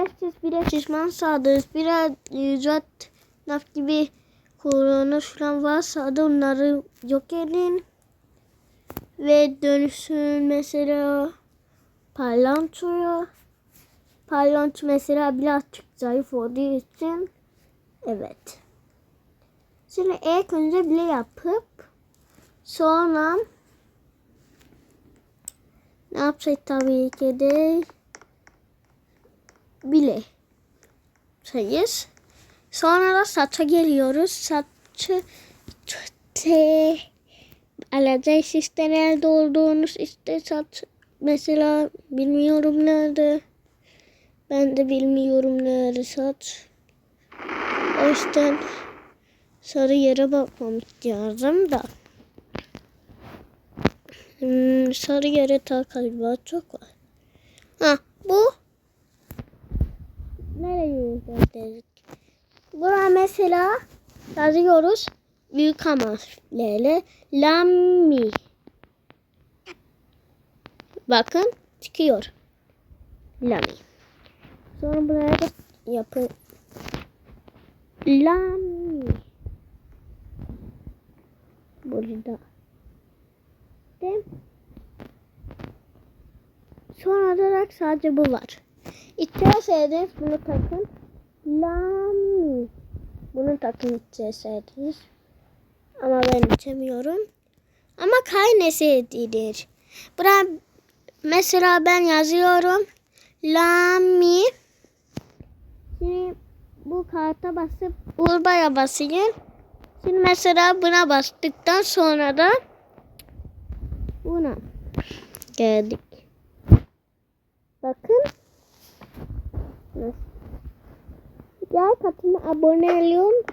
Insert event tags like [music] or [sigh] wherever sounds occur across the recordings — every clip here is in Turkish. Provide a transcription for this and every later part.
Bileşsiz bile şişmansanız biraz zat naf gibi korona falan varsa da onları yok edin. Ve dönüşün mesela parlantoya. Parlanto mesela birazcık zayıf olduğu için evet. Şimdi ilk önce bile yapıp sonra ne yapacak tabii ki de bile sayız. Sonra da saça geliyoruz. Saçı te alacağız işte nerede olduğunuz işte saç mesela bilmiyorum nerede. Ben de bilmiyorum nerede saç. O yüzden sarı yere bakmam lazım da. Hmm, sarı yere ta galiba çok var. Ha bu nereye gösterdik? Buna mesela yazıyoruz büyük harflerle Lami. Bakın çıkıyor. Lami. Sonra buraya da yapı Lami. Burada. Değil Son olarak sadece bu var. İsterseniz bunu takın. Lami. Bunu takın isterseniz. Ama ben içemiyorum. Ama kaynesidir. Bura mesela ben yazıyorum. Lami. Şimdi bu karta basıp buraya basayım. Şimdi mesela buna bastıktan sonra da buna geldik. Bakın. Diğer katına abone olun.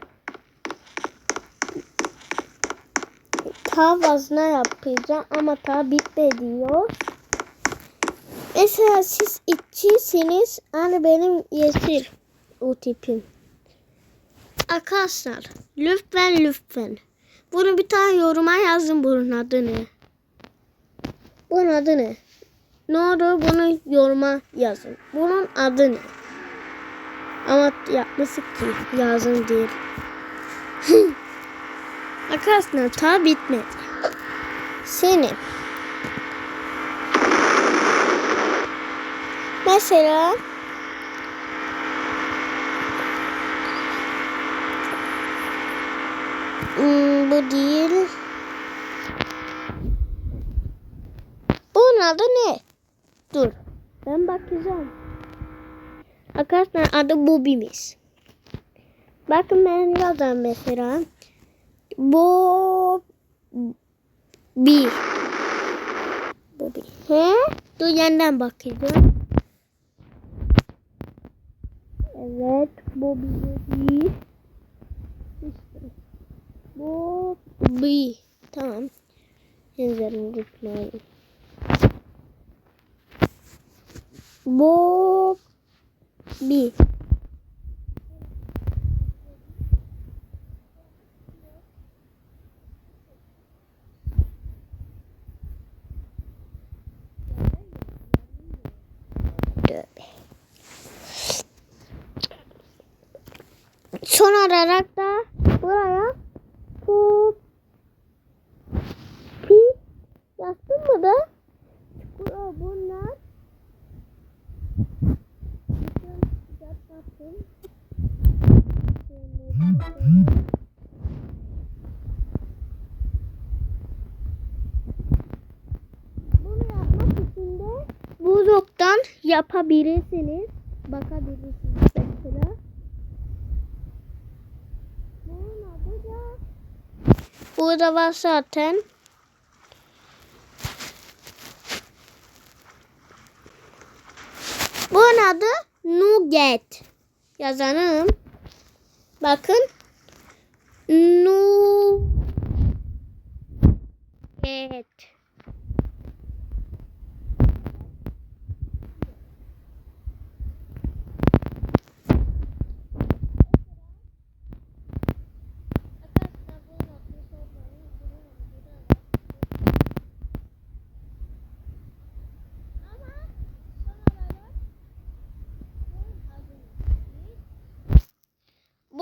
Ta fazla yapacağım ama ta bitmediyor. Mesela siz içisiniz. Hani benim yeşil o tipim. Arkadaşlar lütfen lütfen. Bunu bir tane yoruma yazın bunun adını. Bunun adı ne? Ne olur bunu yoruma yazın. Bunun adı ne? Ama yapması ki yazın değil. [laughs] Arkadaşlar ta bitmedi. Seni. Mesela Hmm, bu değil. Bunun adı ne? Dur. Ben bakacağım. Arkadaşlar adı Bobby'miz. Bakın ben yazarım mesela. Bo bir. Bobby. He? Dur yeniden bakacağım. Evet. Bobby Bobby. Bobby. Tamam. Yazarım lütfen. Bobby. Tövbe. Son olarak da buraya pop pi yazdım mı da? Bunlar. Bunu yapmak için de bloktan yapabilirsiniz. Bakabilirsiniz mesela. Bunun adı da Burada var zaten. Bunun adı Nugget. Yazanım. Bakın.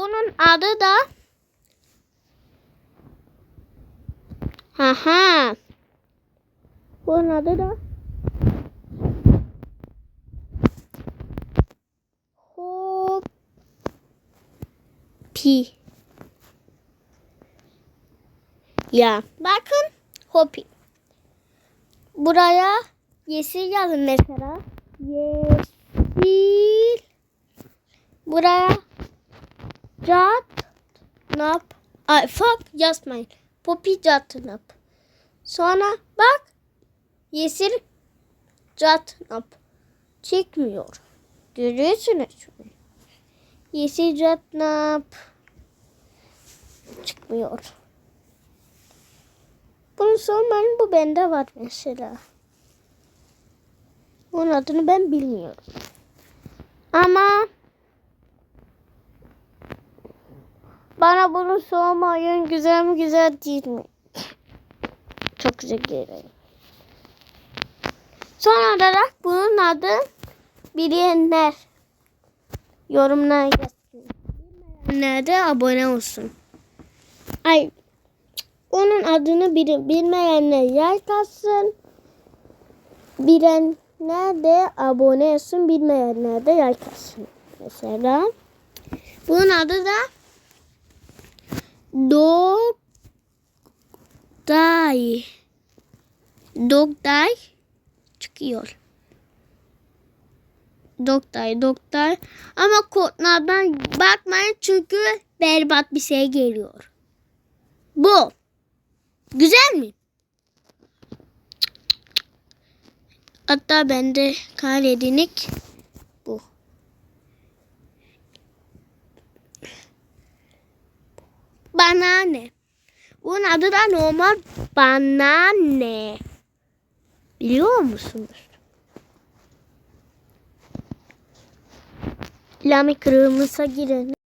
Nugget. adı da Haha. Bunun adı da Hopi. Ya bakın Hopi. Buraya yeşil yazın mesela. Yeşil. Buraya Cat nap. Ay fuck yazmayın. Poppy cat nap. Sonra bak yeşil cat nap. Çekmiyor. Görüyorsunuz. Yeşil cat nap. Çıkmıyor. Bunu sormayın bu bende var mesela. Onun adını ben bilmiyorum. Ama bana bunu sormayın güzel mi güzel değil mi? Çok güzel geliyor. Son olarak bunun adı bilenler yorumlara yazsın. Bilmeyenler de abone olsun. Ay onun adını bil- bilmeyenler yer kalsın. Bilenler de abone olsun. Bilmeyenler de yer kalsın. Mesela bunun adı da Dogday. Dogday çıkıyor. Dogday, Dogday. Ama kodlardan bakmayın çünkü berbat bir şey geliyor. Bu. Güzel mi? Hatta bende kaledinik bu. Banane. Bunun adı da normal banane. Biliyor musunuz? Lami kırmızı girin.